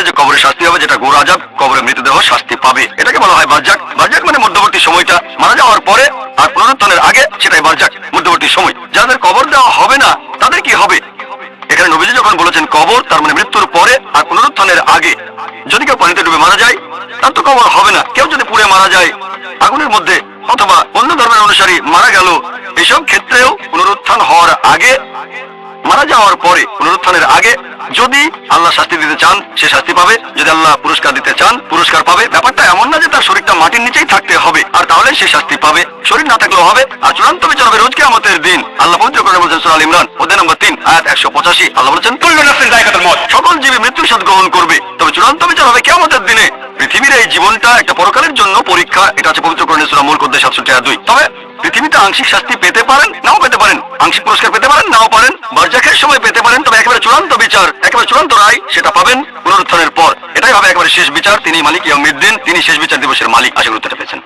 আছে যে কবরে শাস্তি হবে, যেটা গোর আজাব, কবরে মৃতদেহ শাস্তি পাবে। এটাকে বলা হয় বারজাক। বারজাক মানে মধ্যবর্তী সময়টা। মারা যাওয়ার পরে আর পুনরুত্থানের আগে সেটাই বারজাক, মধ্যবর্তী সময়। যাদের কবর দেওয়া হবে না, তাদের কি হবে? এখানে নবীজি যখন বলেছেন কবর, তার মানে মৃত্যুর পরে আর পুনরুত্থানের আগে। যদি কেউ পানিতে ডুবে মারা যায়, তার তো কবর হবে না। কেউ যদি পুড়ে মারা যায়, আগুনের মধ্যে অথবা অন্য ধর্মের অনুসারী মারা গেল, এসব ক্ষেত্রেও পুনরুত্থান হওয়ার আগে মারা যাওয়ার পরে পুনরুত্থানের আগে যদি আল্লাহ শাস্তি দিতে চান, সে শাস্তি পাবে। যদি আল্লাহ পুরস্কার দিতে চান, পুরস্কার পাবে। ব্যাপারটা এমন না যে তার শরীরটা মাটির নিচেই থাকতে হবে, আর তাহলে সে শাস্তি পাবে। শরীর না থাকলেও হবে। আর চূড়ান্ত বিচার হবে রোজকে আমাদের দিন। আল্লাহ পবিত্র করে বলছেন সুরাল ইমরান, অধ্যায় নম্বর তিন, আয়াত একশো পঁচাশি। আল্লাহ বলছেন সকল জীবী মৃত্যুর স্বাদ গ্রহণ করবে। তবে চূড়ান্ত বিচার হবে কেমতের দিনে। পৃথিবীর এই জীবনটা একটা পরকালের জন্য পরীক্ষা। এটা আছে পবিত্র করণে সুরা মূল করতে সাতষট্টি দুই। তবে পৃথিবীতে আংশিক শাস্তি পেতে পারেন, নাও পেতে পারেন। আংশিক পুরস্কার পান নাও পারেন, বার্জাকের সময় পেতে পারেন, তবে একেবারে চূড়ান্ত বিচার, একেবারে চূড়ান্ত রায় সেটা পাবেন পুনরুত্থানের পর। এটাই হবে একেবারে শেষ বিচার। তিনি মালিক ইয়ামিদ্দিন তিনি শেষ বিচার দিবসের মালিক, আশা গুরুত্বটা পেয়েছেন।